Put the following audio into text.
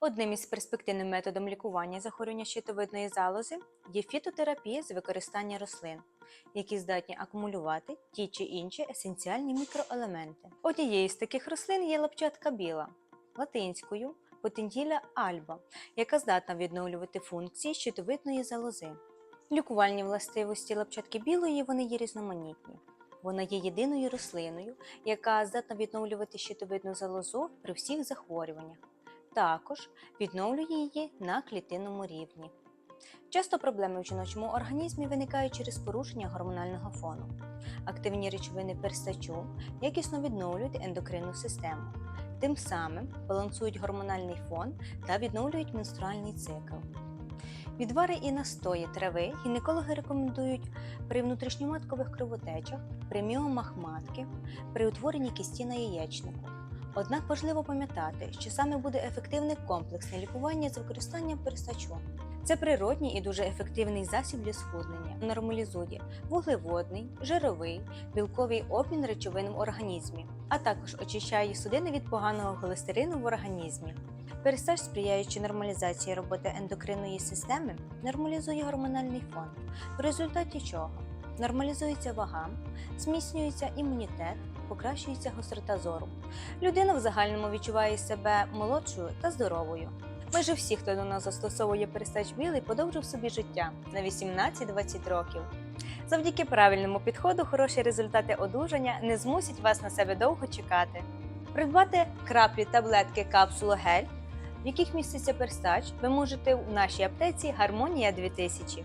Одним із перспективним методом лікування захворювання щитовидної залози є фітотерапія з використання рослин, які здатні акумулювати ті чи інші есенціальні мікроелементи. Однією з таких рослин є лапчатка біла, латинською потентіля альба, яка здатна відновлювати функції щитовидної залози. Лікувальні властивості лапчатки білої вони є різноманітні. Вона є єдиною рослиною, яка здатна відновлювати щитовидну залозу при всіх захворюваннях. Також відновлює її на клітинному рівні. Часто проблеми в жіночому організмі виникають через порушення гормонального фону. Активні речовини перстачу якісно відновлюють ендокринну систему, тим самим балансують гормональний фон та відновлюють менструальний цикл. Відвари і настої трави гінекологи рекомендують при внутрішньоматкових кровотечах, при міомах матки, при утворенні кісті на яєчнику. Однак важливо пам'ятати, що саме буде ефективне комплексне лікування з використанням перестачу. Це природній і дуже ефективний засіб для схуднення. Нормалізує вуглеводний, жировий, білковий обмін речовин в організмі, а також очищає судини від поганого холестерину в організмі. Перестаж, сприяючи нормалізації роботи ендокринної системи, нормалізує гормональний фон, в результаті чого нормалізується вага, зміцнюється імунітет, покращується гострота зору. Людина в загальному відчуває себе молодшою та здоровою. Майже всі, хто до нас застосовує перестач білий, подовжив собі життя на 18-20 років. Завдяки правильному підходу хороші результати одужання не змусять вас на себе довго чекати. Придбати краплі, таблетки, капсулу, гель, в яких міститься перстач, ви можете в нашій аптеці Гармонія 2000.